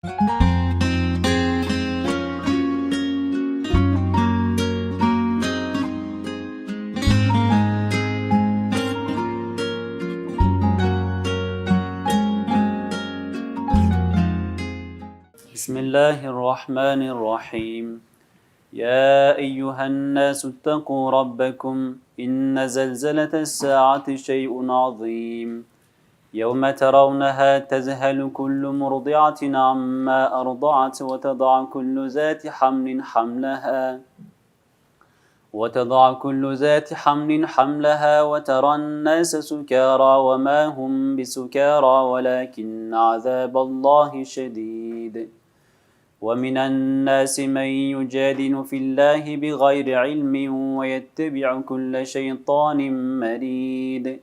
بسم الله الرحمن الرحيم. يا أيها الناس اتقوا ربكم إن زلزلة الساعة شيء عظيم. يوم ترونها تذهل كل مرضعة عما أرضعت وتضع كل ذات حمل حملها. وتضع كل ذات حمل حملها وترى الناس سكارى وما هم بسكارى ولكن عذاب الله شديد. ومن الناس من يجادل في الله بغير علم ويتبع كل شيطان مريد.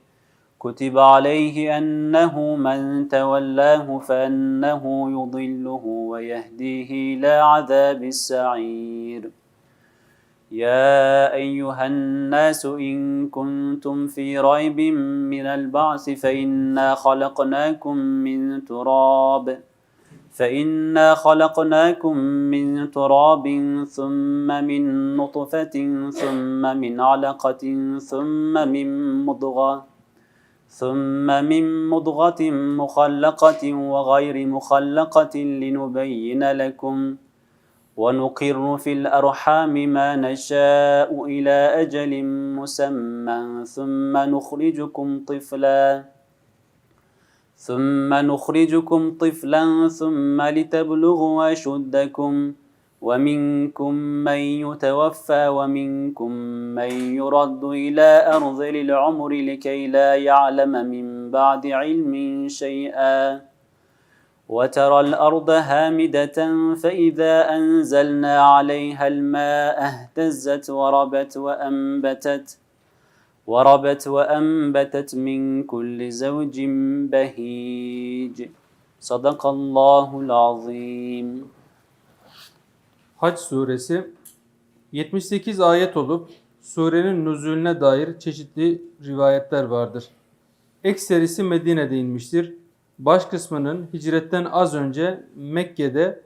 كتب عليه أنه من تولاه فأنه يضله ويهديه إلى عذاب السعير. يا أيها الناس إن كنتم في ريب من البعث فإنا خلقناكم من تراب فإنا خلقناكم من تراب ثم من نطفة ثم من علقة ثم من مضغة ثم من مضغة مخلقة وغير مخلقة لنبين لكم ونقر في الأرحام ما نشاء إلى أجل مسمى ثم نخرجكم طفلاً ثم نخرجكم طفلا ثم لتبلغوا أشدكم ومنكم من يتوفى ومنكم من يرد إلى أرذل العمر لكي لا يعلم من بعد علم شيئا. وترى الأرض هامدة فإذا أنزلنا عليها الماء اهتزت وربت وأنبتت وربت وأنبتت من كل زوج بهيج. صدق الله العظيم. Hac suresi 78 ayet olup surenin nüzulüne dair çeşitli rivayetler vardır. Ekserisi Medine'de inmiştir. Baş kısmının hicretten az önce Mekke'de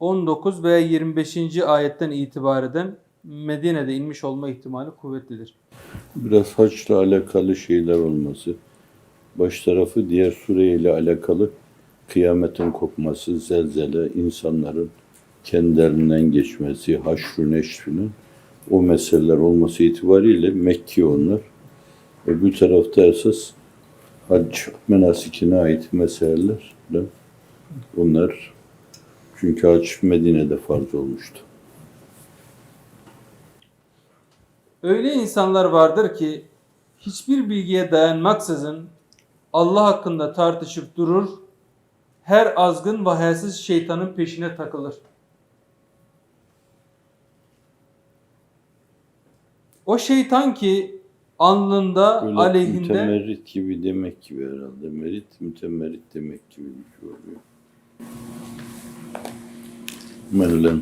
19 veya 25. ayetten itibaren Medine'de inmiş olma ihtimali kuvvetlidir. Biraz haçla alakalı şeyler olması. Baş tarafı diğer sureyle alakalı kıyametin kopması, zelzele, insanların kendilerinden geçmesi, haşru neşrünün o meseleler olması itibariyle Mekki onlar. Öbür tarafta esas hac menasikine ait meseleler. de Bunlar çünkü hac Medine'de farz olmuştu. Öyle insanlar vardır ki hiçbir bilgiye dayanmaksızın Allah hakkında tartışıp durur, her azgın ve şeytanın peşine takılır. O şeytan ki alnında Böyle aleyhinde mütemerrit gibi demek gibi herhalde. Merit mütemerrit demek gibi bir şey oluyor. Mevlen.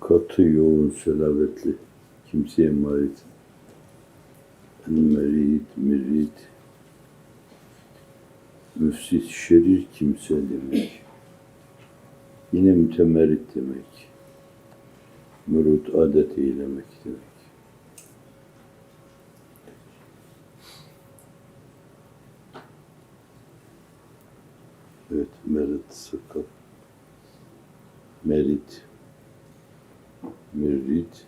Katı, yoğun, selavetli. Kimseye marit. Merit, merit. Müfsit, şerir kimse demek. Yine mütemerrit demek. Mürut, adet eylemek demek. Evet, merit, sakal. Merit. Merit.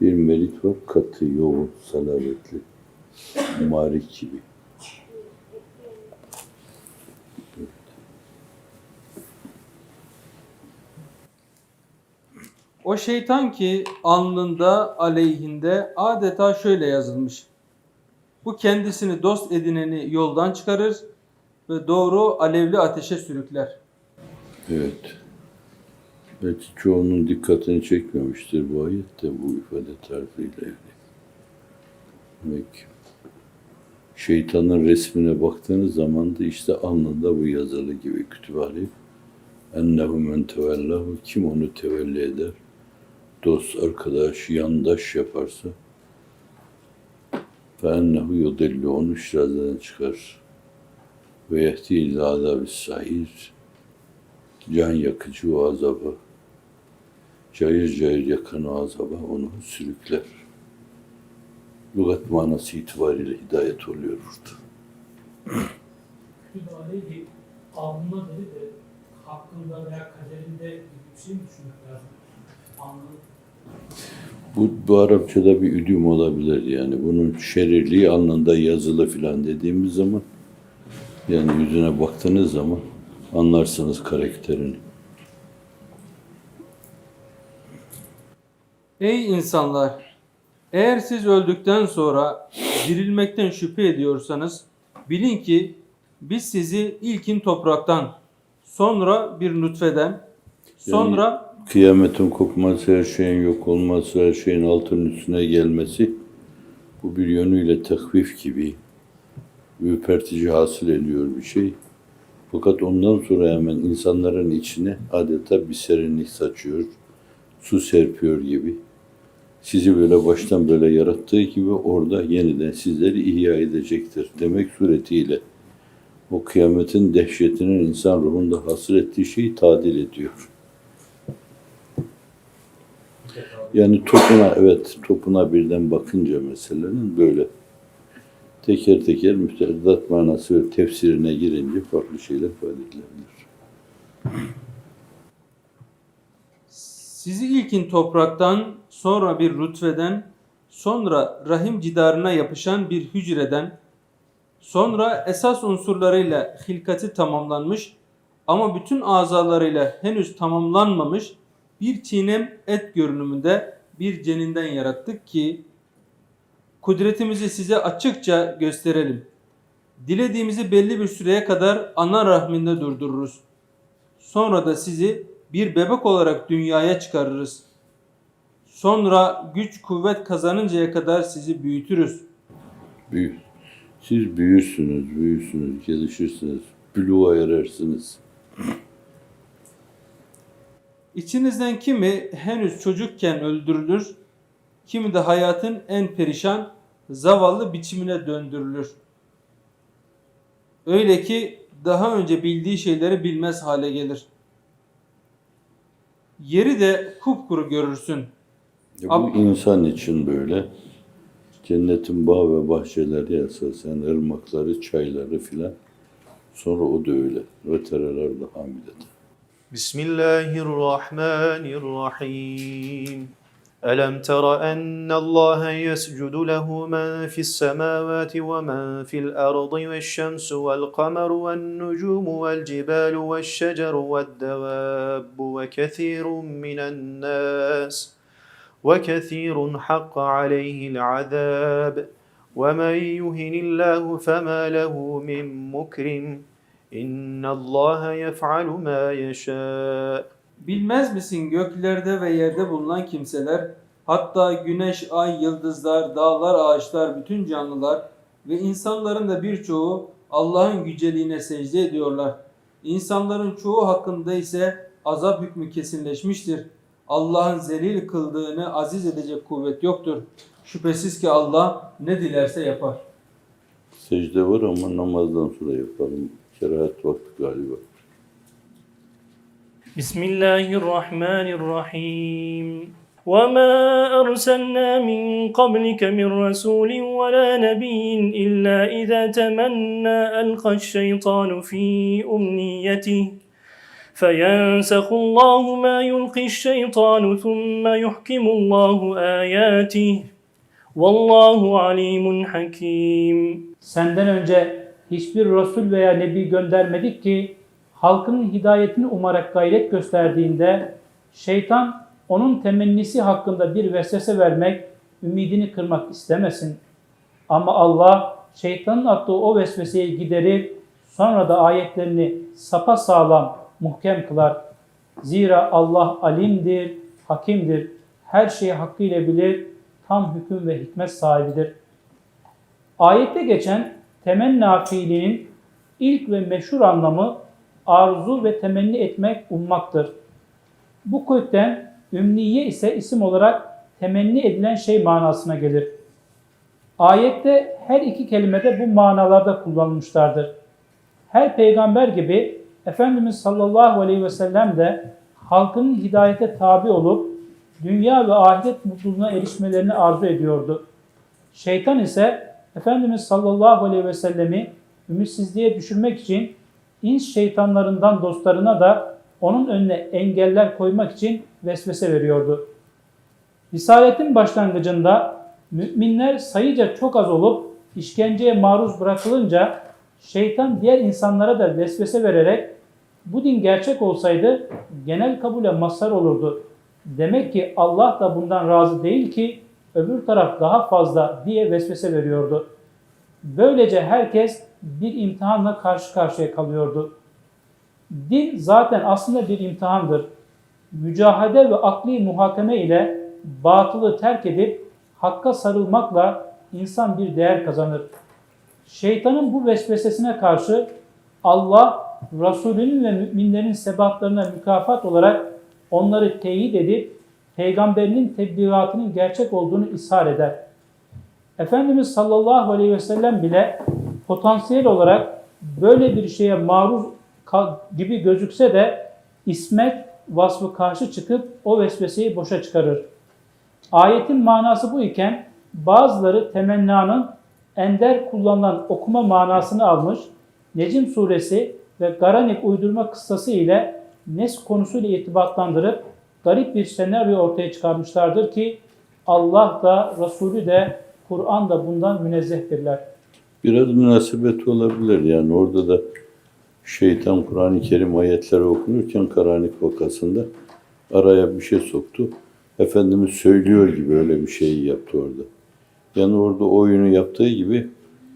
Bir merit var, katı, yoğun, salavetli. Marik gibi. o şeytan ki alnında aleyhinde adeta şöyle yazılmış. Bu kendisini dost edineni yoldan çıkarır ve doğru alevli ateşe sürükler. Evet. Belki çoğunun dikkatini çekmemiştir bu ayet de bu ifade tarzıyla yani. Demek şeytanın resmine baktığınız zaman da işte alnında bu yazılı gibi kütüphane ennehu men tevellahu kim onu tevelli eder? Dost, arkadaş, yandaş yaparsa fe ennehu yudillu onu şiraden çıkar. Ve yehdi ila azabis sahir can yakıcı o azaba cayır cayır yakan azaba onu sürükler. Lugat manası itibariyle hidayet oluyor burada. Aleyhi alnına dedi de hakkında veya kaderinde bir şey mi düşünmek lazım? Anladım. Bu, bu Arapçada bir üdüm olabilir yani. Bunun şerirliği alnında yazılı filan dediğimiz zaman yani yüzüne baktığınız zaman anlarsınız karakterini. Ey insanlar! Eğer siz öldükten sonra dirilmekten şüphe ediyorsanız bilin ki biz sizi ilkin topraktan, sonra bir nutfeden, sonra Kıyametin kopması, her şeyin yok olması, her şeyin altının üstüne gelmesi bu bir yönüyle takvif gibi ürpertici hasıl ediyor bir şey. Fakat ondan sonra hemen insanların içine adeta bir serinlik saçıyor, su serpiyor gibi. Sizi böyle baştan böyle yarattığı gibi orada yeniden sizleri ihya edecektir demek suretiyle o kıyametin dehşetinin insan ruhunda hasıl ettiği şeyi tadil ediyor. Yani topuna evet topuna birden bakınca meselenin böyle teker teker müstehdat manası ve tefsirine girince farklı şeyler ifade edilebilir. Sizi ilkin topraktan, sonra bir rutfeden, sonra rahim cidarına yapışan bir hücreden, sonra esas unsurlarıyla hilkati tamamlanmış ama bütün azalarıyla henüz tamamlanmamış bir çiğnem et görünümünde bir ceninden yarattık ki kudretimizi size açıkça gösterelim. Dilediğimizi belli bir süreye kadar ana rahminde durdururuz. Sonra da sizi bir bebek olarak dünyaya çıkarırız. Sonra güç kuvvet kazanıncaya kadar sizi büyütürüz. Büyü. Siz büyürsünüz, büyürsünüz, gelişirsiniz, büluğa erersiniz. İçinizden kimi henüz çocukken öldürülür, kimi de hayatın en perişan, zavallı biçimine döndürülür. Öyle ki daha önce bildiği şeyleri bilmez hale gelir. Yeri de kupkuru görürsün. Ya bu Ab- insan için böyle. Cennetin bağ ve bahçeleri esasen ırmakları, çayları filan. Sonra o da öyle. Ve tereler de. Bismillahirrahmanirrahim. ألم تر أن الله يسجد له من في السماوات ومن في الأرض والشمس والقمر والنجوم والجبال والشجر والدواب وكثير من الناس وكثير حق عليه العذاب ومن يهن الله فما له من مكرم إن الله يفعل ما يشاء Bilmez misin göklerde ve yerde bulunan kimseler, hatta güneş, ay, yıldızlar, dağlar, ağaçlar, bütün canlılar ve insanların da birçoğu Allah'ın yüceliğine secde ediyorlar. İnsanların çoğu hakkında ise azap hükmü kesinleşmiştir. Allah'ın zelil kıldığını aziz edecek kuvvet yoktur. Şüphesiz ki Allah ne dilerse yapar. Secde var ama namazdan sonra yapalım. Kerahat vakti galiba. بسم الله الرحمن الرحيم. وما أرسلنا من قبلك من رسول ولا نبي إلا إذا تمنى ألقى الشيطان في أمنيته. فينسخ الله ما يلقي الشيطان ثم يحكم الله آياته. والله عليم حكيم. Senden önce hiçbir Resul veya Nebi göndermedik ki halkının hidayetini umarak gayret gösterdiğinde şeytan onun temennisi hakkında bir vesvese vermek, ümidini kırmak istemesin. Ama Allah şeytanın attığı o vesveseyi giderir, sonra da ayetlerini sapa sağlam, muhkem kılar. Zira Allah alimdir, hakimdir, her şeyi hakkıyla bilir, tam hüküm ve hikmet sahibidir. Ayette geçen temenna fiilinin ilk ve meşhur anlamı arzu ve temenni etmek, ummaktır. Bu kökten ümniye ise isim olarak temenni edilen şey manasına gelir. Ayette her iki kelimede bu manalarda kullanılmışlardır. Her peygamber gibi Efendimiz sallallahu aleyhi ve sellem de halkının hidayete tabi olup dünya ve ahiret mutluluğuna erişmelerini arzu ediyordu. Şeytan ise Efendimiz sallallahu aleyhi ve sellemi ümitsizliğe düşürmek için ins şeytanlarından dostlarına da onun önüne engeller koymak için vesvese veriyordu. Risaletin başlangıcında müminler sayıca çok az olup işkenceye maruz bırakılınca şeytan diğer insanlara da vesvese vererek bu din gerçek olsaydı genel kabule mazhar olurdu. Demek ki Allah da bundan razı değil ki öbür taraf daha fazla diye vesvese veriyordu. Böylece herkes bir imtihanla karşı karşıya kalıyordu. Din zaten aslında bir imtihandır. Mücahede ve akli muhakeme ile batılı terk edip hakka sarılmakla insan bir değer kazanır. Şeytanın bu vesvesesine karşı Allah Resulünün ve müminlerin sebatlarına mükafat olarak onları teyit edip peygamberinin tebliğatının gerçek olduğunu ishar eder. Efendimiz sallallahu aleyhi ve sellem bile potansiyel olarak böyle bir şeye maruz gibi gözükse de ismet vasfı karşı çıkıp o vesveseyi boşa çıkarır. Ayetin manası bu iken bazıları temennanın ender kullanılan okuma manasını almış, Necim suresi ve Garanik uydurma kıssası ile Nes konusuyla irtibatlandırıp garip bir senaryo ortaya çıkarmışlardır ki Allah da Resulü de Kur'an da bundan münezzehtirler. Biraz münasebet olabilir yani orada da şeytan Kur'an-ı Kerim ayetleri okunurken Karanik vakasında araya bir şey soktu. Efendimiz söylüyor gibi öyle bir şey yaptı orada. Yani orada oyunu yaptığı gibi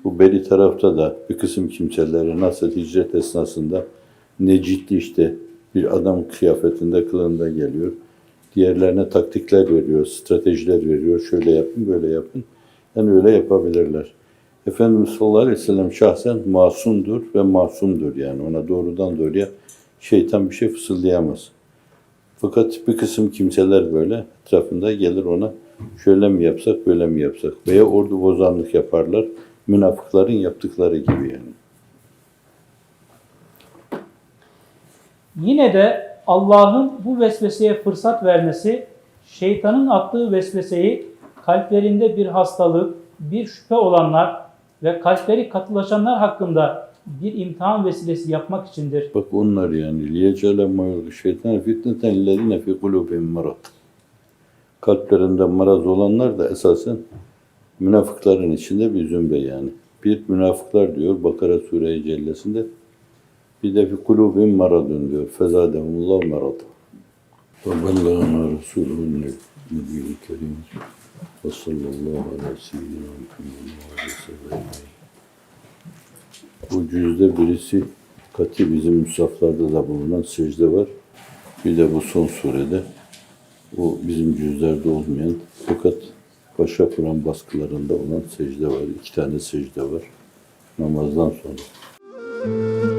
bu beri tarafta da bir kısım kimselere nasıl hicret esnasında Necitli işte bir adam kıyafetinde kılığında geliyor. Diğerlerine taktikler veriyor, stratejiler veriyor. Şöyle yapın, böyle yapın. Yani öyle yapabilirler. Efendimiz sallallahu aleyhi ve sellem şahsen masumdur ve masumdur yani. Ona doğrudan doğruya şeytan bir şey fısıldayamaz. Fakat bir kısım kimseler böyle etrafında gelir ona şöyle mi yapsak, böyle mi yapsak veya ordu bozanlık yaparlar. Münafıkların yaptıkları gibi yani. Yine de Allah'ın bu vesveseye fırsat vermesi, şeytanın attığı vesveseyi kalplerinde bir hastalık, bir şüphe olanlar ve kalpleri katılaşanlar hakkında bir imtihan vesilesi yapmak içindir. Bak onlar yani. liyecele şeytan fitneten lezine fi kulubihim marad. Kalplerinde maraz olanlar da esasen münafıkların içinde bir zümre yani. Bir münafıklar diyor Bakara Sure-i Cellesi'nde. Bir de fi kulubihim maradun diyor. Fezadehumullah marad. Ve bellagana Resulü'nün nebiyyül kerim. Ve sallallahu ala seyyidina Muhammed ve. Bu cüzde birisi kati bizim musaflarda da bulunan secde var. Bir de bu son surede o bizim cüzlerde olmayan fakat başa Kur'an baskılarında olan secde var. İki tane secde var namazdan sonra.